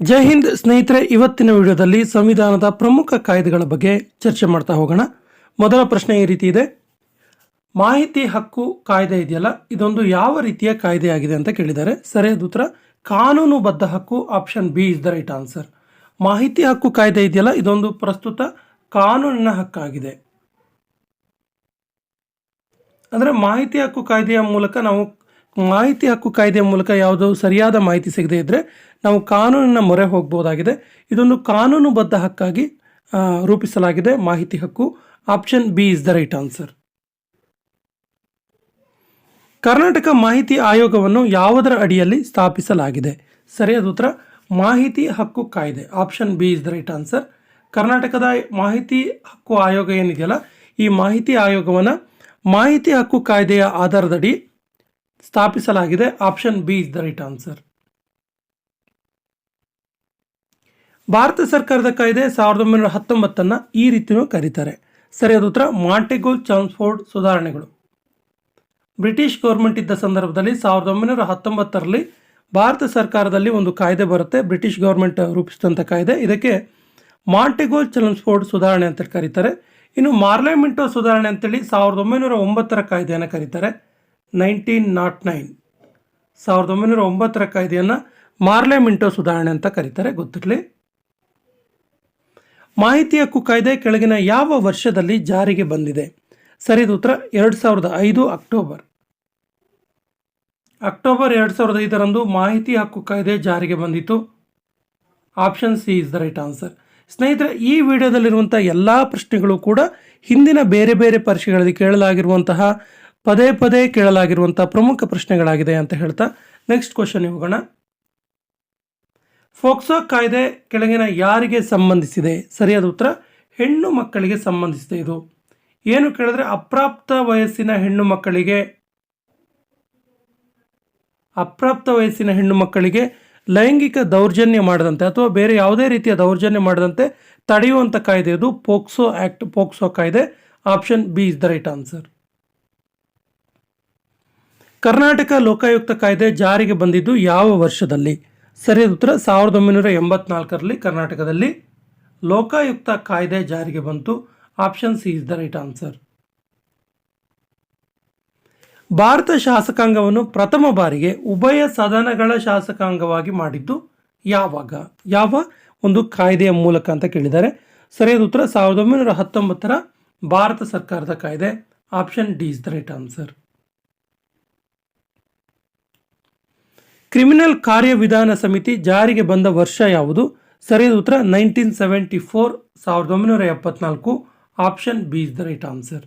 ಜೈ ಹಿಂದ್ ಸ್ನೇಹಿತರೆ, ಇವತ್ತಿನ ವಿಡಿಯೋದಲ್ಲಿ ಸಂವಿಧಾನದ ಪ್ರಮುಖ ಕಾಯ್ದೆಗಳ ಬಗ್ಗೆ ಚರ್ಚೆ ಮಾಡ್ತಾ ಹೋಗೋಣ. ಮೊದಲ ಪ್ರಶ್ನೆ ಈ ರೀತಿ ಇದೆ. ಮಾಹಿತಿ ಹಕ್ಕು ಕಾಯ್ದೆ ಇದೆಯಲ್ಲ, ಇದೊಂದು ಯಾವ ರೀತಿಯ ಕಾಯ್ದೆಯಾಗಿದೆ ಅಂತ ಕೇಳಿದ್ದಾರೆ. ಸರಿಯಾದ ಉತ್ತರ. ಕಾನೂನುಬದ್ಧ ಹಕ್ಕು option B is the right answer ಮಾಹಿತಿ ಹಕ್ಕು ಕಾಯ್ದೆ ಇದೆಯಲ್ಲ, ಇದೊಂದು ಪ್ರಸ್ತುತ ಕಾನೂನಿನ ಹಕ್ಕಾಗಿದೆ. ಅಂದರೆ ಮಾಹಿತಿ ಹಕ್ಕು ಕಾಯ್ದೆಯ ಮೂಲಕ ನಾವು ಮಾಹಿತಿ ಹಕ್ಕು ಕಾಯ್ದೆಯ ಮೂಲಕ ಯಾವುದೋ ಸರಿಯಾದ ಮಾಹಿತಿ ಸಿಗದೇ ಇದ್ದರೆ ನಾವು ಕಾನೂನಿನ ಮೊರೆ ಹೋಗ್ಬೋದಾಗಿದೆ. ಇದೊಂದು ಕಾನೂನುಬದ್ಧ ಹಕ್ಕಾಗಿ ರೂಪಿಸಲಾಗಿದೆ ಮಾಹಿತಿ ಹಕ್ಕು. Option B is the right answer. Karnataka ಮಾಹಿತಿ ಆಯೋಗವನ್ನು ಯಾವುದರ ಅಡಿಯಲ್ಲಿ ಸ್ಥಾಪಿಸಲಾಗಿದೆ? ಸರಿಯಾದ ಉತ್ತರ. ಮಾಹಿತಿ ಹಕ್ಕು ಕಾಯ್ದೆ. Option B is the right answer. ಕರ್ನಾಟಕದ ಮಾಹಿತಿ ಹಕ್ಕು ಆಯೋಗ ಏನಿದೆಯಲ್ಲ, ಈ ಮಾಹಿತಿ ಆಯೋಗವನ್ನು ಮಾಹಿತಿ ಹಕ್ಕು ಕಾಯ್ದೆಯ ಆಧಾರದಡಿ ಸ್ಥಾಪಿಸಲಾಗಿದೆ. Option B is the right answer Bharat ಸರ್ಕಾರದ ಕಾಯ್ದೆ ಸಾವಿರದ ಒಂಬೈನೂರ ಹತ್ತೊಂಬತ್ತನ್ನು ಈ ರೀತಿಯೂ ಕರೀತಾರೆ. ಸರಿಯಾದ ಉತ್ತರ ಮಾಂಟೆಗೋಲ್ ಚಾನ್ಸ್ಫೋರ್ಡ್ ಸುಧಾರಣೆಗಳು. ಬ್ರಿಟಿಷ್ ಗೌರ್ಮೆಂಟ್ ಇದ್ದ ಸಂದರ್ಭದಲ್ಲಿ ಸಾವಿರದ ಒಂಬೈನೂರ ಹತ್ತೊಂಬತ್ತರಲ್ಲಿ ಭಾರತ ಸರ್ಕಾರದಲ್ಲಿ ಒಂದು ಕಾಯ್ದೆ ಬರುತ್ತೆ. ಬ್ರಿಟಿಷ್ ಗೌರ್ಮೆಂಟ್ ರೂಪಿಸಿದಂಥ ಕಾಯ್ದೆ. ಇದಕ್ಕೆ ಮಾಂಟೆಗೋಲ್ ಚಾನ್ಸ್ಫೋರ್ಡ್ ಸುಧಾರಣೆ ಅಂತ ಕರೀತಾರೆ. ಇನ್ನು ಮಾರ್ಲೆಮೆಂಟೋ ಸುಧಾರಣೆ ಅಂತೇಳಿ ಸಾವಿರದ ಒಂಬೈನೂರ ಒಂಬತ್ತರ ಕಾಯ್ದೆಯನ್ನು ಕರೀತಾರೆ. Nineteen nought nine. ಸಾವಿರದ ಒಂಬೈನೂರ ಒಂಬತ್ತರ ಕಾಯ್ದೆಯನ್ನು ಮಾರ್ಲೆ ಮಿಂಟೋ ಸುಧಾರಣೆ ಅಂತ ಕರೀತಾರೆ ಗೊತ್ತಿರಲಿ ಮಾಹಿತಿ ಹಕ್ಕು ಕಾಯ್ದೆ ಕೆಳಗಿನ ಯಾವ ವರ್ಷದಲ್ಲಿ ಜಾರಿಗೆ ಬಂದಿದೆ? ಸರಿದ ಉತ್ತರ, ಎರಡು ಸಾವಿರದ ಐದು ಅಕ್ಟೋಬರ್. ಅಕ್ಟೋಬರ್ ಎರಡು ಸಾವಿರದ ಐದರಂದು ಮಾಹಿತಿ ಹಕ್ಕು ಕಾಯ್ದೆ ಜಾರಿಗೆ ಬಂದಿತ್ತು. Option C is the right answer. ಸ್ನೇಹಿತರೆ, ಈ ವಿಡಿಯೋದಲ್ಲಿರುವಂಥ ಎಲ್ಲ ಪ್ರಶ್ನೆಗಳು ಕೂಡ ಹಿಂದಿನ ಬೇರೆ ಬೇರೆ ಪರೀಕ್ಷೆಗಳಲ್ಲಿ ಕೇಳಲಾಗಿರುವಂತಹ ಪದೇ ಪದೇ ಕೇಳಲಾಗಿರುವಂಥ ಪ್ರಮುಖ ಪ್ರಶ್ನೆಗಳಾಗಿದೆ ಅಂತ ಹೇಳ್ತಾ ನೆಕ್ಸ್ಟ್ ಕ್ವಶನ್ ಹೋಗೋಣ. ಫೋಕ್ಸೋ ಕಾಯ್ದೆ ಕೆಳಗಿನ ಯಾರಿಗೆ ಸಂಬಂಧಿಸಿದೆ? ಸರಿಯಾದ ಉತ್ತರ, ಹೆಣ್ಣು ಮಕ್ಕಳಿಗೆ ಸಂಬಂಧಿಸಿದೆ ಇದು. ಏನು ಕೇಳಿದ್ರೆ ಅಪ್ರಾಪ್ತ ವಯಸ್ಸಿನ ಹೆಣ್ಣು ಮಕ್ಕಳಿಗೆ, ಅಪ್ರಾಪ್ತ ವಯಸ್ಸಿನ ಹೆಣ್ಣು ಮಕ್ಕಳಿಗೆ ಲೈಂಗಿಕ ದೌರ್ಜನ್ಯ ಮಾಡದಂತೆ ಅಥವಾ ಬೇರೆ ಯಾವುದೇ ರೀತಿಯ ದೌರ್ಜನ್ಯ ಮಾಡದಂತೆ ತಡೆಯುವಂಥ ಕಾಯ್ದೆ ಇದು ಪೋಕ್ಸೋ ಆ್ಯಕ್ಟ್ ಪೋಕ್ಸೋ ಕಾಯ್ದೆ. Option B is the right answer Karnataka Lokayukta ಕಾಯ್ದೆ ಜಾರಿಗೆ ಬಂದಿದ್ದು ಯಾವ ವರ್ಷದಲ್ಲಿ? ಸರಿಯಾದ ಉತ್ತರ, ಸಾವಿರದ ಒಂಬೈನೂರ ಎಂಬತ್ನಾಲ್ಕರಲ್ಲಿ ಕರ್ನಾಟಕದಲ್ಲಿ ಲೋಕಾಯುಕ್ತ ಕಾಯ್ದೆ ಜಾರಿಗೆ ಬಂತು. Option C is the right answer. Bharat ಶಾಸಕಾಂಗವನ್ನು ಪ್ರಥಮ ಬಾರಿಗೆ ಉಭಯ ಸದನಗಳ ಶಾಸಕಾಂಗವಾಗಿ ಮಾಡಿದ್ದು ಯಾವಾಗ? ಯಾವ ಒಂದು ಕಾಯ್ದೆಯ ಮೂಲಕ ಅಂತ ಕೇಳಿದ್ದಾರೆ. ಸರಿಯಾದ ಉತ್ತರ, ಸಾವಿರದ ಒಂಬೈನೂರ ಹತ್ತೊಂಬತ್ತರ ಭಾರತ ಸರ್ಕಾರದ ಕಾಯ್ದೆ. Option D is the right answer. Criminal ಕಾರ್ಯವಿಧಾನ ಸಮಿತಿ ಜಾರಿಗೆ ಬಂದ ವರ್ಷ ಯಾವುದು? ಸರಿಯಾದ ಉತ್ತರ, ನೈನ್ಟೀನ್ ಸೆವೆಂಟಿ ಫೋರ್, ಸಾವಿರದ ಒಂಬೈನೂರ ಎಪ್ಪತ್ನಾಲ್ಕು. Option B is the right answer.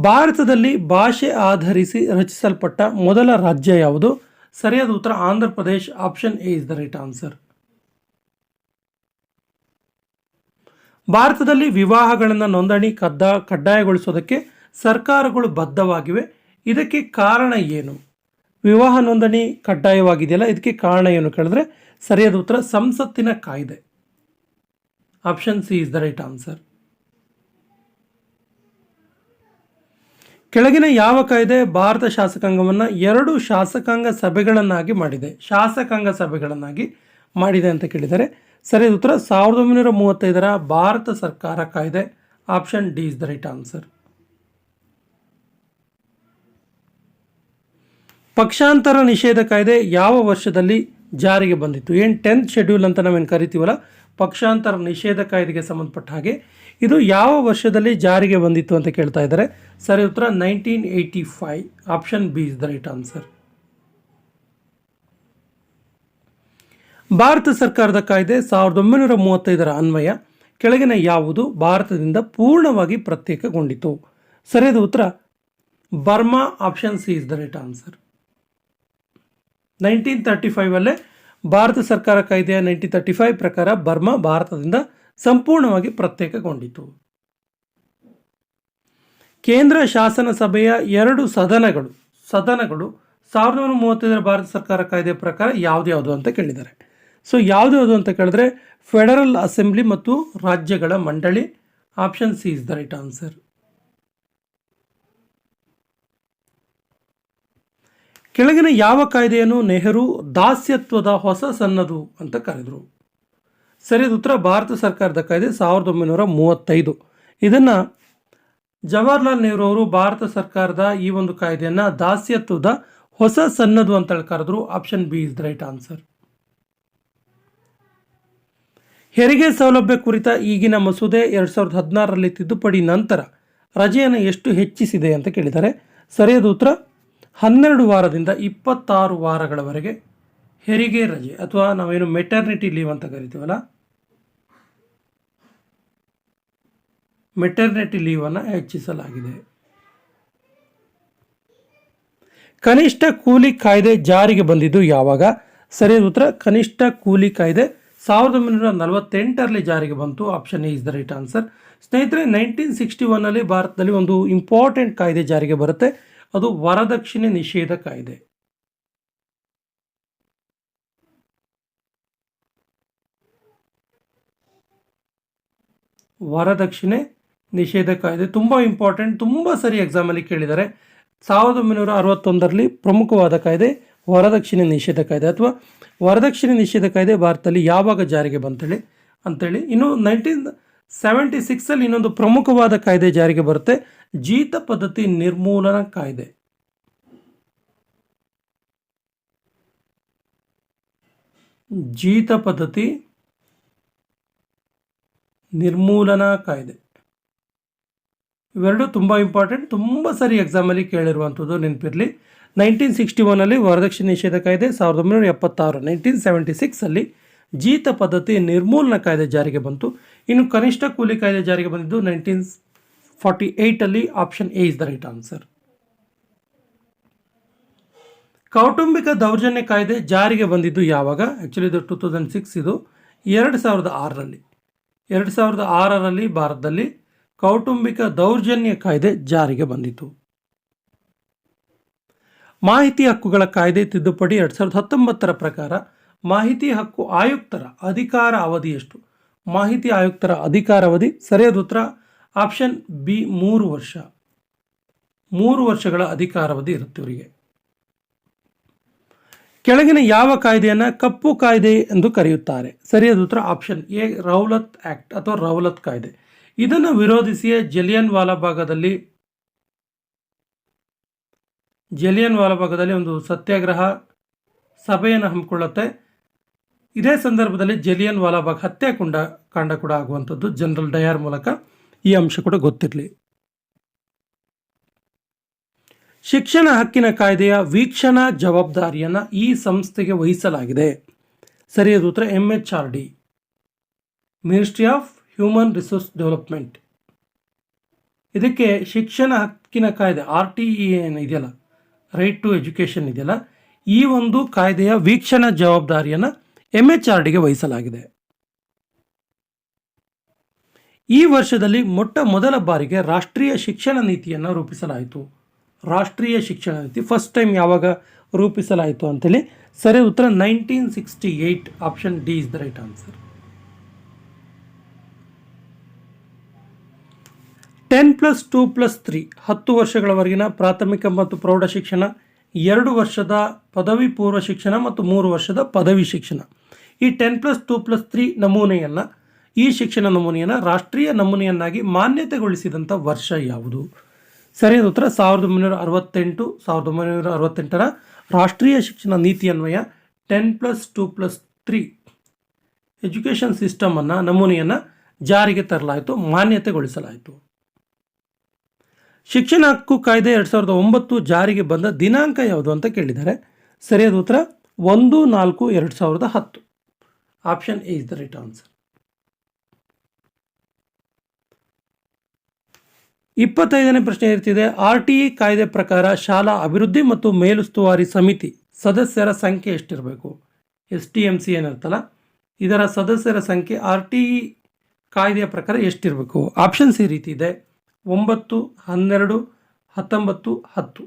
ಭಾರತದಲ್ಲಿ ಭಾಷೆ ಆಧರಿಸಿ ರಚಿಸಲ್ಪಟ್ಟ ಮೊದಲ ರಾಜ್ಯ ಯಾವುದು? ಸರಿಯಾದ ಉತ್ತರ, Andhra Pradesh. Option A is the right answer. ಭಾರತದಲ್ಲಿ ವಿವಾಹಗಳನ್ನು ನೋಂದಣಿ, ಕದ್ದ, ಕಡ್ಡಾಯಗೊಳಿಸೋದಕ್ಕೆ ಸರ್ಕಾರಗಳು ಬದ್ಧವಾಗಿವೆ. ಇದಕ್ಕೆ ಕಾರಣ ಏನು? ವಿವಾಹ ನೋಂದಣಿ ಕಡ್ಡಾಯವಾಗಿದೆಯಲ್ಲ, ಇದಕ್ಕೆ ಕಾರಣ ಏನು ಕೇಳಿದ್ರೆ ಸರಿಯಾದ ಉತ್ತರ ಸಂಸತ್ತಿನ ಕಾಯ್ದೆ. Option C is the right answer ಕೆಳಗಿನ ಯಾವ ಕಾಯ್ದೆ ಭಾರತ ಶಾಸಕಾಂಗವನ್ನು ಎರಡು ಶಾಸಕಾಂಗ ಸಭೆಗಳನ್ನಾಗಿ ಮಾಡಿದೆ. ಶಾಸಕಾಂಗ ಸಭೆಗಳನ್ನಾಗಿ ಮಾಡಿದೆ ಅಂತ ಕೇಳಿದರೆ ಸರಿಯಾದ ಉತ್ತರ ಸಾವಿರದ ಒಂಬೈನೂರ ಮೂವತ್ತೈದರ ಭಾರತ ಸರ್ಕಾರ ಕಾಯ್ದೆ. Option D is the right answer ಪಕ್ಷಾಂತರ ನಿಷೇಧ ಕಾಯ್ದೆ ಯಾವ ವರ್ಷದಲ್ಲಿ ಜಾರಿಗೆ ಬಂದಿತ್ತು? ಏನು ಟೆಂತ್ ಶೆಡ್ಯೂಲ್ ಅಂತ ನಾವೇನು ಕರಿತೀವಲ್ಲ? ಪಕ್ಷಾಂತರ ನಿಷೇಧ ಕಾಯ್ದೆಗೆ ಸಂಬಂಧಪಟ್ಟ ಹಾಗೆ ಇದು ಯಾವ ವರ್ಷದಲ್ಲಿ ಜಾರಿಗೆ ಬಂದಿತ್ತು ಅಂತ ಕೇಳ್ತಾ ಇದ್ದಾರೆ. ಸರಿ ಉತ್ತರ nineteen eighty five option B is the right answer Bharat ಸರ್ಕಾರದ ಕಾಯ್ದೆ ಸಾವಿರದ ಒಂಬೈನೂರ ಮೂವತ್ತೈದರ ಅನ್ವಯ, ಕೆಳಗಿನ ಯಾವುದು ಭಾರತದಿಂದ ಪೂರ್ಣವಾಗಿ ಪ್ರತ್ಯೇಕಗೊಂಡಿತು ಸರಿಯಾದ ಉತ್ತರ Burma option C is the right answer nineteen thirty ಫೈವಲ್ಲೇ Bharat ಸರ್ಕಾರ ಕಾಯ್ದೆಯ ನೈನ್ಟೀನ್ ತರ್ಟಿ ಫೈವ್ ಪ್ರಕಾರ ಬರ್ಮಾ ಭಾರತದಿಂದ ಸಂಪೂರ್ಣವಾಗಿ ಪ್ರತ್ಯೇಕಗೊಂಡಿತು. ಕೇಂದ್ರ ಶಾಸನ ಸಭೆಯ ಎರಡು ಸದನಗಳು ಸದನಗಳು ಸಾವಿರದ ಒಂಬೈನೂರ ಮೂವತ್ತೈದರ ಭಾರತ ಸರ್ಕಾರ ಕಾಯ್ದೆ ಪ್ರಕಾರ ಯಾವ್ದು ಅಂತ ಕೇಳಿದ್ದಾರೆ. ಸೊ ಯಾವುದ್ಯಾವುದು ಅಂತ ಕೇಳಿದ್ರೆ ಫೆಡರಲ್ ಅಸೆಂಬ್ಲಿ ಮತ್ತು ರಾಜ್ಯಗಳ ಮಂಡಳಿ option C is the right answer ಕೆಳಗಿನ ಯಾವ ಕಾಯ್ದೆಯನ್ನು ನೆಹರು ದಾಸ್ಯತ್ವದ ಹೊಸ ಸನ್ನದು ಅಂತ ಕರೆದರು. ಸರಿಯಾದ ಉತ್ತರ ಭಾರತ ಸರ್ಕಾರದ ಕಾಯ್ದೆ ಸಾವಿರದ ಒಂಬೈನೂರ ಮೂವತ್ತೈದು. ಇದನ್ನು ಜವಾಹರ್ಲಾಲ್ ನೆಹರು ಅವರು ಭಾರತ ಸರ್ಕಾರದ ಈ ಒಂದು ಕಾಯ್ದೆಯನ್ನು ದಾಸ್ಯತ್ವದ ಹೊಸ ಸನ್ನದು ಅಂತ ಕರೆದ್ರು. Option B is the right answer ಹೆರಿಗೆ ಸೌಲಭ್ಯ ಕುರಿತ ಈಗಿನ ಮಸೂದೆ ಎರಡು ಸಾವಿರದ ಹದಿನಾರರಲ್ಲಿ ತಿದ್ದುಪಡಿ ನಂತರ ರಜೆಯನ್ನು ಎಷ್ಟು ಹೆಚ್ಚಿಸಿದೆ ಅಂತ ಕೇಳಿದ್ದಾರೆ. ಸರಿಯಾದ ಉತ್ತರ ಹನ್ನೆರಡು ವಾರದಿಂದ ಇಪ್ಪತ್ತಾರು ವಾರಗಳವರೆಗೆ ಹೆರಿಗೆ ರಜೆ, ಅಥವಾ ನಾವೇನು ಮೆಟರ್ನಿಟಿ ಲೀವ್ ಅಂತ ಕರಿತೀವಲ್ಲ? ಮೆಟರ್ನಿಟಿ ಲೀವನ್ನು ಹೆಚ್ಚಿಸಲಾಗಿದೆ. ಕನಿಷ್ಠ ಕೂಲಿ ಕಾಯ್ದೆ ಜಾರಿಗೆ ಬಂದಿದ್ದು ಯಾವಾಗ? ಸರಿಯಾದ ಉತ್ತರ, ಕನಿಷ್ಠ ಕೂಲಿ ಕಾಯ್ದೆ ಸಾವಿರದ ಒಂಬೈನೂರ ನಲವತ್ತೆಂಟರಲ್ಲಿ ಜಾರಿಗೆ ಬಂತು. Option A is the right answer ಸ್ನೇಹಿತರೆ ನೈನ್ಟೀನ್ ಸಿಕ್ಸ್ಟಿ ಒನ್ನಲ್ಲಿ ಭಾರತದಲ್ಲಿ ಒಂದು ಇಂಪಾರ್ಟೆಂಟ್ ಕಾಯ್ದೆ ಜಾರಿಗೆ ಬರುತ್ತೆ. ಅದು ವರದಕ್ಷಿಣೆ ನಿಷೇಧ ಕಾಯ್ದೆ. ವರದಕ್ಷಿಣೆ ನಿಷೇಧ ಕಾಯ್ದೆ ತುಂಬ ಇಂಪಾರ್ಟೆಂಟ್ ತುಂಬ ಸರಿ ಎಕ್ಸಾಮಲ್ಲಿ ಕೇಳಿದ್ದಾರೆ. ಸಾವಿರದ ಒಂಬೈನೂರ ಅರವತ್ತೊಂದರಲ್ಲಿ ಪ್ರಮುಖವಾದ ಕಾಯ್ದೆ ವರದಕ್ಷಿಣೆ ನಿಷೇಧ ಕಾಯ್ದೆ ಅಥವಾ ವರದಕ್ಷಿಣೆ ನಿಷೇಧ ಕಾಯ್ದೆ ಭಾರತದಲ್ಲಿ ಯಾವಾಗ ಜಾರಿಗೆ ಬಂತೇಳಿ? ಅಂತೇಳಿ ಇನ್ನು ನೈನ್ಟೀನ್ ಸೆವೆಂಟಿ ಸಿಕ್ಸಲ್ಲಿ ಇನ್ನೊಂದು ಪ್ರಮುಖವಾದ ಕಾಯ್ದೆ ಜಾರಿಗೆ ಬರುತ್ತೆ. ಜೀತ ಪದ್ಧತಿ ನಿರ್ಮೂಲನಾ ಕಾಯ್ದೆ. ಜೀತ ಪದ್ಧತಿ ನಿರ್ಮೂಲನಾ ಕಾಯ್ದೆ. ಇವೆರಡು ತುಂಬ ಇಂಪಾರ್ಟೆಂಟ್ ತುಂಬ ಸರಿ ಎಕ್ಸಾಮಲ್ಲಿ ಕೇಳಿರುವಂಥದ್ದು ನೆನಪಿರಲಿ. ನೈನ್ಟೀನ್ ಸಿಕ್ಸ್ಟಿ ಒನ್ನಲ್ಲಿ ವರದಕ್ಷಿಣೆ ನಿಷೇಧ ಕಾಯ್ದೆ, ಸಾವಿರದ ಒಂಬೈನೂರ ಎಪ್ಪತ್ತಾರು ನೈನ್ಟೀನ್ ಸೆವೆಂಟಿ ಸಿಕ್ಸಲ್ಲಿ ಜೀತ ಪದ್ಧತಿ ನಿರ್ಮೂಲನಾ ಕಾಯ್ದೆ ಜಾರಿಗೆ ಬಂತು. ಇನ್ನು ಕನಿಷ್ಠ ಕೂಲಿ ಕಾಯ್ದೆ ಜಾರಿಗೆ ಬಂದಿದ್ದು nineteen forty ಏಯ್ಟಲ್ಲಿ option A is the right answer ಕೌಟುಂಬಿಕ ದೌರ್ಜನ್ಯ ಕಾಯ್ದೆ ಜಾರಿಗೆ ಬಂದಿದ್ದು ಯಾವಾಗ? ಆ್ಯಕ್ಚುಲಿ ಇದು ಟೂ ತೌಸಂಡ್ ಸಿಕ್ಸ್ ಇದು. ಎರಡು ಸಾವಿರದ ಆರರಲ್ಲಿ. ಎರಡು ಸಾವಿರದ ಆರರಲ್ಲಿ ಭಾರತದಲ್ಲಿ ಕೌಟುಂಬಿಕ ದೌರ್ಜನ್ಯ ಕಾಯ್ದೆ ಜಾರಿಗೆ ಬಂದಿತು ಮಾಹಿತಿ ಹಕ್ಕುಗಳ ಕಾಯ್ದೆ ತಿದ್ದುಪಡಿ ಎರಡು ಸಾವಿರದ ಹತ್ತೊಂಬತ್ತರ ಪ್ರಕಾರ ಮಾಹಿತಿ ಹಕ್ಕು ಆಯುಕ್ತರ ಅಧಿಕಾರ ಅವಧಿ ಎಷ್ಟು? ಮಾಹಿತಿ ಆಯುಕ್ತರ ಅಧಿಕಾರ ಅವಧಿ ಸರಿಯಾದ ಉತ್ತರ ಆಪ್ಷನ್ ಬಿ, ಮೂರು ವರ್ಷ. ಮೂರು ವರ್ಷಗಳ ಅಧಿಕಾರಾವಧಿ ಇರುತ್ತೆ ಇವರಿಗೆ. ಕೆಳಗಿನ ಯಾವ ಕಾಯ್ದೆಯನ್ನು ಕಪ್ಪು ಕಾಯ್ದೆ ಎಂದು ಕರೆಯುತ್ತಾರೆ? ಸರಿಯಾದ ಉತ್ತರ ಆಪ್ಷನ್ ಎ, ರೌಲತ್ ಆಕ್ಟ್ ಅಥವಾ ರೌಲತ್ ಕಾಯ್ದೆ. ಇದನ್ನು ವಿರೋಧಿಸಿಯೇ ಜಲಿಯನ್ ವಾಲಾಬಾಗದಲ್ಲಿ ಜಲಿಯನ್ ವಾಲಾಬಾಗದಲ್ಲಿ ಒಂದು ಸತ್ಯಾಗ್ರಹ ಸಭೆಯನ್ನು ಹಮ್ಮಿಕೊಳ್ಳುತ್ತೆ. ಇದೇ ಸಂದರ್ಭದಲ್ಲಿ ಜಲಿಯನ್ ವಾಲಾಬಾಗ್ ಹತ್ಯೆ ಕುಂಡ ಕಾಂಡ ಕೂಡ ಆಗುವಂಥದ್ದು ಜನರಲ್ ಡಯಾರ್ ಮೂಲಕ ಈ ಅಂಶ ಕೂಡ ಗೊತ್ತಿರಲಿ. ಶಿಕ್ಷಣ ಹಕ್ಕಿನ ಕಾಯ್ದೆಯ ವೀಕ್ಷಣಾ ಜವಾಬ್ದಾರಿಯನ್ನು ಈ ಸಂಸ್ಥೆಗೆ ವಹಿಸಲಾಗಿದೆ. ಸರಿಯಾದ ಉತ್ತರ M H R D ministry of human resource development ಇದಕ್ಕೆ ಶಿಕ್ಷಣ ಹಕ್ಕಿನ ಕಾಯ್ದೆ ಆರ್ ಟಿ ಇ ಏನು ಇದೆಯಲ್ಲ? ರೈಟ್ ಟು ಎಜುಕೇಷನ್ ಇದೆಯಲ್ಲ? ಈ ಒಂದು ಕಾಯ್ದೆಯ ವೀಕ್ಷಣಾ ಜವಾಬ್ದಾರಿಯನ್ನು ಎಂ ಎಚ್ ಆರ್ ಡಿಗೆ ವಹಿಸಲಾಗಿದೆ. ಈ ವರ್ಷದಲ್ಲಿ ಮೊಟ್ಟ ಮೊದಲ ಬಾರಿಗೆ ರಾಷ್ಟ್ರೀಯ ಶಿಕ್ಷಣ ನೀತಿಯನ್ನು ರೂಪಿಸಲಾಯಿತು. ರಾಷ್ಟ್ರೀಯ ಶಿಕ್ಷಣ ನೀತಿ ಫಸ್ಟ್ ಟೈಮ್ ಯಾವಾಗ ರೂಪಿಸಲಾಯಿತು ಅಂತೇಳಿ ಸರಿ ಉತ್ತರ nineteen sixty eight option D is the right answer ten plus two plus three ಹತ್ತು ವರ್ಷಗಳವರೆಗಿನ ಪ್ರಾಥಮಿಕ ಮತ್ತು ಪ್ರೌಢ ಶಿಕ್ಷಣ, ಎರಡು ವರ್ಷದ ಪದವಿ ಪೂರ್ವ ಶಿಕ್ಷಣ ಮತ್ತು ಮೂರು ವರ್ಷದ ಪದವಿ ಶಿಕ್ಷಣ. ಈ ten plus two plus three ನಮೂನೆಯನ್ನು, ಈ ಶಿಕ್ಷಣ ನಮೂನೆಯನ್ನು ರಾಷ್ಟ್ರೀಯ ನಮೂನೆಯನ್ನಾಗಿ ಮಾನ್ಯತೆಗೊಳಿಸಿದಂಥ ವರ್ಷ ಯಾವುದು? ಸರಿಯಾದ ಉತ್ತರ ಸಾವಿರದ ಒಂಬೈನೂರ ಅರವತ್ತೆಂಟು, ಸಾವಿರದ ಒಂಬೈನೂರ ಅರವತ್ತೆಂಟರ ರಾಷ್ಟ್ರೀಯ ಶಿಕ್ಷಣ ನೀತಿ ಅನ್ವಯ ten plus two plus three education ಸಿಸ್ಟಮನ್ನು ನಮೂನೆಯನ್ನು ಜಾರಿಗೆ ತರಲಾಯಿತು, ಮಾನ್ಯತೆಗೊಳಿಸಲಾಯಿತು. ಶಿಕ್ಷಣ ಹಕ್ಕು ಕಾಯ್ದೆ ಎರಡು ಸಾವಿರದ ಒಂಬತ್ತು ಜಾರಿಗೆ ಬಂದ ದಿನಾಂಕ ಯಾವುದು ಅಂತ ಕೇಳಿದ್ದಾರೆ. ಸರಿಯಾದ ಉತ್ತರ ಒಂದು ನಾಲ್ಕು ಎರಡು ಸಾವಿರದ ಹತ್ತು. Option A is the right answer ಇಪ್ಪತ್ತೈದನೇ ಪ್ರಶ್ನೆ ಇರ್ತಿದೆ ಆರ್ ಟಿ ಇ ಕಾಯ್ದೆ ಪ್ರಕಾರ ಶಾಲಾ ಅಭಿವೃದ್ಧಿ ಮತ್ತು ಮೇಲುಸ್ತುವಾರಿ ಸಮಿತಿ ಸದಸ್ಯರ ಸಂಖ್ಯೆ ಎಷ್ಟಿರಬೇಕು? ಎಸ್ ಟಿ ಎಂ ಸಿ ಏನಿರ್ತಲ್ಲ ಇದರ ಸದಸ್ಯರ ಸಂಖ್ಯೆ ಆರ್ ಟಿ ಇ ಕಾಯ್ದೆಯ ಪ್ರಕಾರ ಎಷ್ಟಿರಬೇಕು? ಆಪ್ಷನ್ಸ್ ಈ ರೀತಿ ಇದೆ, ಒಂಬತ್ತು, ಹನ್ನೆರಡು, ಹತ್ತೊಂಬತ್ತು, ಹತ್ತು.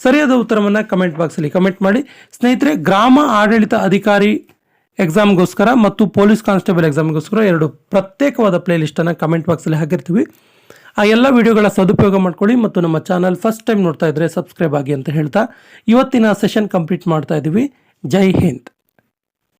ಸರಿಯಾದ ಉತ್ತರವನ್ನು ಕಮೆಂಟ್ ಬಾಕ್ಸಲ್ಲಿ ಕಮೆಂಟ್ ಮಾಡಿ. ಸ್ನೇಹಿತರೆ, ಗ್ರಾಮ ಆಡಳಿತ ಅಧಿಕಾರಿ ಎಕ್ಸಾಮ್ಗೋಸ್ಕರ ಮತ್ತು ಪೊಲೀಸ್ ಕಾನ್ಸ್ಟೇಬಲ್ ಎಕ್ಸಾಮ್ಗೋಸ್ಕರ ಎರಡು ಪ್ರತ್ಯೇಕವಾದ ಪ್ಲೇಲಿಸ್ಟನ್ನು ಕಮೆಂಟ್ ಬಾಕ್ಸಲ್ಲಿ ಹಾಕಿರ್ತೀವಿ. ಆ ಎಲ್ಲ ವಿಡಿಯೋಗಳ ಸದುಪಯೋಗ ಮಾಡ್ಕೊಳ್ಳಿ ಮತ್ತು ನಮ್ಮ ಚಾನಲ್ ಫಸ್ಟ್ ಟೈಮ್ ನೋಡ್ತಾ ಇದ್ರೆ ಸಬ್ಸ್ಕ್ರೈಬ್ ಆಗಿ ಅಂತ ಹೇಳ್ತಾ ಇವತ್ತಿನ ಸೆಷನ್ ಕಂಪ್ಲೀಟ್ ಮಾಡ್ತಾ ಇದ್ದೀವಿ ಜೈ ಹಿಂದ್.